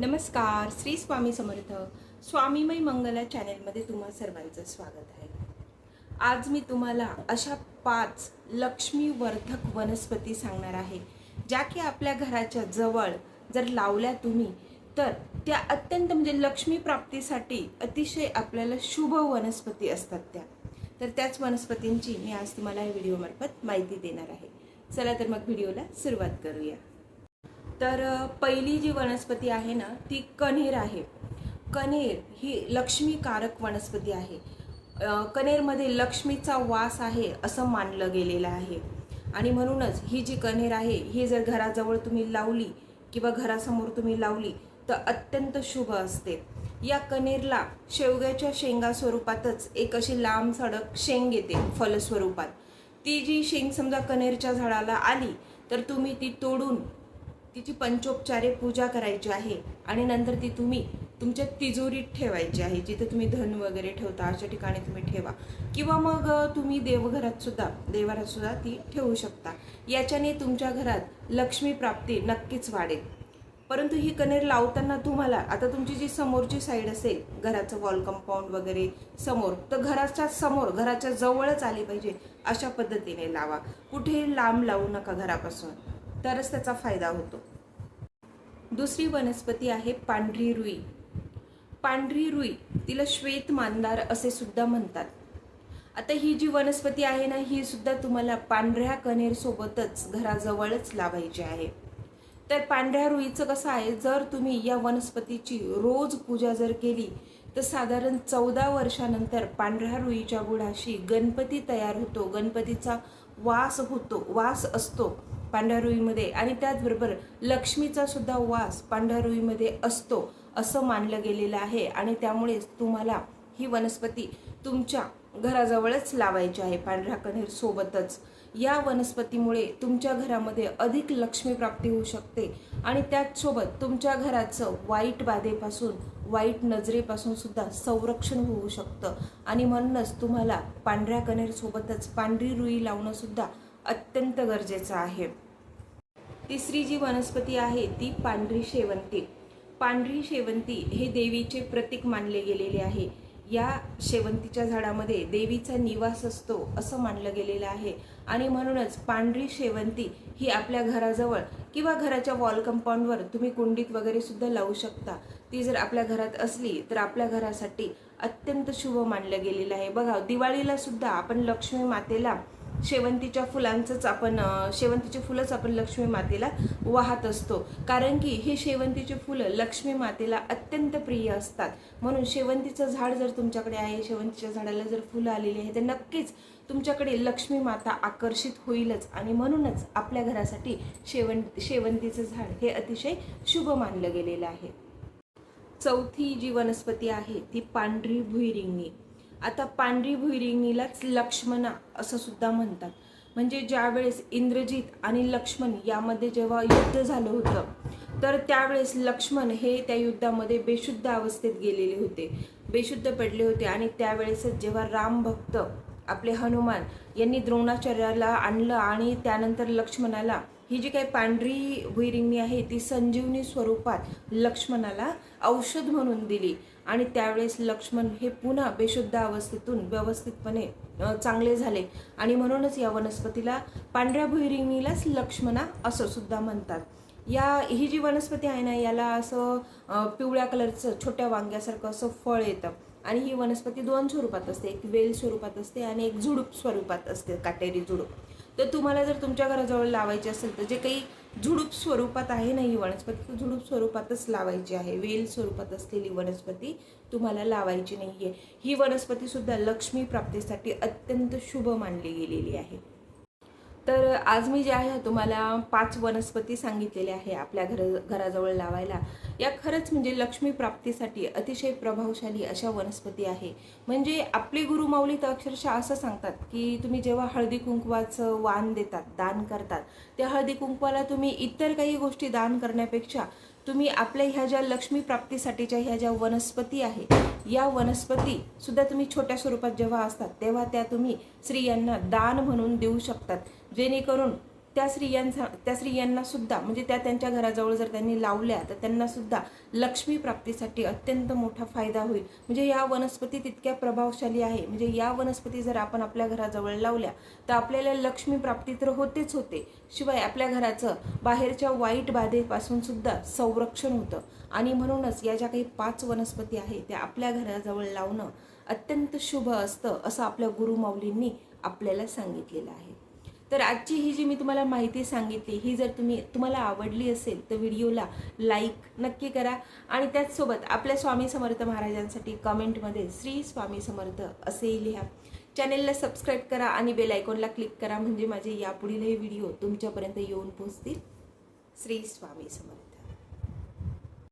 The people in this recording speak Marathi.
नमस्कार श्री स्वामी समर्थ स्वामीमय मंगला चॅनेलमध्ये तुम्हा सर्वांचं स्वागत आहे. आज मी तुम्हाला अशा पाच लक्ष्मीवर्धक वनस्पती सांगणार आहे ज्या की आपल्या घराच्या जवळ जर लावल्या तुम्ही तर त्या अत्यंत म्हणजे लक्ष्मी प्राप्तीसाठी अतिशय आपल्याला शुभ वनस्पती असतात त्या. तर त्याच वनस्पतींची मी आज तुम्हाला या व्हिडिओमार्फत माहिती देणार आहे. चला तर मग व्हिडिओला सुरुवात करूया. तर पहिली जी वनस्पती आहे ना ती कण्हेर आहे. कण्हेर ही लक्ष्मीकारक वनस्पती आहे. अ, कण्हेरमध्ये लक्ष्मीचा वास आहे असं मानलं गेलेलं आहे. आणि म्हणूनच ही जी कण्हेर आहे ही जर घराजवळ तुम्ही लावली किंवा घरासमोर तुम्ही लावली तर अत्यंत शुभ असते. या कण्हेरला शेवग्याच्या शेंगा स्वरूपातच एक अशी लांब सडक शेंग येते फलस्वरूपात. ती जी शेंग समजा कण्हेरच्या झाडाला आली तर तुम्ही ती तोडून तिची पंचोपचारे पूजा करायची आहे आणि नंतर ती तुम्ही तुमच्या तिजोरीत ठेवायची आहे जिथे तुम्ही धन वगैरे ठेवता अशा ठिकाणी तुम्ही ठेवा. किंवा मग तुम्ही देवघरात सुद्धा देवारात सुद्धा ती ठेवू शकता. याच्याने तुमच्या घरात लक्ष्मी प्राप्ती नक्कीच वाढेल. परंतु ही कनेर लावताना तुम्हाला आता तुमची जी समोरची साईड असेल घराचं वॉल कंपाऊंड वगैरे समोर तर घराच्या समोर घराच्या जवळच आली पाहिजे अशा पद्धतीने लावा. कुठेही लांब लावू नका घरापासून. तरच त्याचा फायदा होतो. दुसरी वनस्पती आहे पांढरी रुई. पांढरी रुई तिला श्वेत मांदार असे सुद्धा म्हणतात. आता ही जी वनस्पती आहे ना ही सुद्धा तुम्हाला पांढऱ्या कणेरसोबतच घराजवळच लावायची आहे. तर पांढऱ्या रुईचं कसं आहे जर तुम्ही या वनस्पतीची रोज पूजा जर केली तर साधारण चौदा वर्षानंतर पांढऱ्या रुईच्या गुढाशी गणपती तयार होतो. गणपतीचा वास होतो वास असतो. पांढऱ्या आणि त्याचबरोबर लक्ष्मीचा सुद्धा वास पांढऱ्या असतो असं मानलं गेलेलं आहे. आणि त्यामुळेच तुम्हाला ही वनस्पती तुमच्या घराजवळच लावायची आहे पांढऱ्या कण्हेर सोबतच. या वनस्पतीमुळे तुमच्या घरामध्ये अधिक लक्ष्मी प्राप्ती होऊ शकते. आणि त्याचसोबत तुमच्या घराचं वाईट बाधेपासून वाईट नजरेपासून सुद्धा संरक्षण होऊ शकतं. आणि म्हणूनच तुम्हाला पांढऱ्या कणेरसोबतच पांढरी रुई लावणंसुद्धा अत्यंत गरजेचं आहे. तिसरी जी वनस्पती आहे ती पांढरी शेवंती. पांढरी शेवंती हे देवीचे प्रतीक मानले गेलेले आहे. या शेवंतीच्या झाडामध्ये देवीचा निवास असतो असं मानलं गेलेलं आहे. आणि म्हणूनच पांढरी शेवंती ही आपल्या घराजवळ किंवा घराच्या वॉल कंपाऊंडवर तुम्ही कुंडीत वगैरे सुद्धा लावू शकता. ती जर आपल्या घरात असली तर आपल्या घरासाठी अत्यंत शुभ मानलं गेलेलं आहे. बघा दिवाळीला सुद्धा आपण लक्ष्मी मातेला शेवंतीच्या फुलांचंच आपण शेवंतीचे फुलंच आपण लक्ष्मी मातेला वाहत असतो. कारण की हे शेवंतीचे फुलं लक्ष्मी मातेला अत्यंत प्रिय असतात. म्हणून शेवंतीचं झाड जर तुमच्याकडे आहे शेवंतीच्या झाडाला जर फुलं आलेली आहे तर नक्कीच तुमच्याकडे लक्ष्मी माता आकर्षित होईलच. आणि म्हणूनच आपल्या घरासाठी शेवंत शेवंतीचं झाड हे अतिशय शुभ मानलं गेलेलं आहे. चौथी जी वनस्पती आहे ती पांढरी भुईरिंगी. आता पांढरी भुईरिंगणीलाच लक्ष्मणा असं सुद्धा म्हणतात. म्हणजे ज्यावेळेस इंद्रजित आणि लक्ष्मण यामध्ये जेव्हा युद्ध झालं होतं तर त्यावेळेस लक्ष्मण हे त्या युद्धामध्ये बेशुद्ध अवस्थेत गेलेले होते. बेशुद्ध पडले होते आणि त्यावेळेसच जेव्हा राम भक्त आपले हनुमान यांनी द्रोणाचार्याला आणलं आणि त्यानंतर लक्ष्मणाला ही जी काही पांढरी भुईरिंगणी आहे ती संजीवनी स्वरूपात लक्ष्मणाला औषध म्हणून दिली. आणि त्यावेळेस लक्ष्मण हे पुन्हा बेशुद्ध अवस्थेतून व्यवस्थितपणे चांगले झाले. आणि म्हणूनच या वनस्पतीला पांढऱ्या भुईरिंगणीलाच लक्ष्मणा असं सुद्धा म्हणतात. या ही जी वनस्पती आहे ना याला असं पिवळ्या कलरचं छोट्या वांग्यासारखं असं फळ येतं. आणि ही वनस्पती दोन स्वरूपात असते. एक वेल स्वरूपात असते आणि एक झुडूप स्वरूपात असते काटेरी झुडूप. तर तुम्हाला जर तुमच्या घराजवळ लावायची असेल तर जे काही झुडूप स्वरूपात आहे ना ही वनस्पती झुडूप स्वरूपातच लावायची आहे. वेल स्वरूपात असलेली वनस्पती तुम्हाला लावायची नाही आहे ही वनस्पतीसुद्धा लक्ष्मी प्राप्तीसाठी अत्यंत शुभ मानली गेलेली आहे. तर आज मी जे आहे तुम्हाला पाच वनस्पती सांगितलेल्या आहे आपल्या घर घराजवळ लावायला. या खरंच म्हणजे लक्ष्मी प्राप्तीसाठी अतिशय प्रभावशाली अशा वनस्पती आहे. म्हणजे आपले गुरुमाऊली तर अक्षरशः असं सांगतात की तुम्ही जेव्हा हळदी कुंकवाचं वाण देतात दान करतात त्या हळदी कुंकवाला तुम्ही इतर काही गोष्टी दान करण्यापेक्षा तुम्ही आपल्या ह्या ज्या लक्ष्मी प्राप्तीसाठीच्या ह्या ज्या वनस्पती आहे या वनस्पती सुद्धा तुम्ही छोट्या स्वरूपात जेव्हा असतात तेव्हा त्या तुम्ही स्त्रियांना दान म्हणून देऊ शकतात. जेणेकरून त्या स्त्रियांचा त्या स्त्रियांना सुद्धा म्हणजे त्या त्यांच्या घराजवळ जर त्यांनी लावल्या तर त्यांना सुद्धा लक्ष्मी प्राप्तीसाठी अत्यंत मोठा फायदा होईल. म्हणजे या वनस्पती तितक्या प्रभावशाली आहे. म्हणजे या वनस्पती जर आपण आपल्या घराजवळ लावल्या तर आपल्याला लक्ष्मी प्राप्ती तर होतेच होते. शिवाय आपल्या घराचं बाहेरच्या वाईट बाधेपासून सुद्धा संरक्षण होतं. आणि म्हणूनच या ज्या काही पाच वनस्पती आहे त्या आपल्या घराजवळ लावणं अत्यंत शुभ असतं असं आपल्या गुरुमाऊलींनी आपल्याला सांगितलेलं आहे. तर आजची ही जी मी तुम्हाला माहिती सांगितली ही जर तुम्ही तुम्हाला आवडली असेल तर व्हिडिओला लाईक नक्की करा. आणि त्याचसोबत आपल्या स्वामी समर्थ महाराजांसाठी कमेंटमध्ये श्री स्वामी समर्थ असेही लिहा. चॅनेलला सबस्क्राईब करा आणि बेल आयकॉनला क्लिक करा म्हणजे माझे यापुढीलही व्हिडिओ तुमच्यापर्यंत येऊन पोहोचतील. श्री स्वामी समर्थ.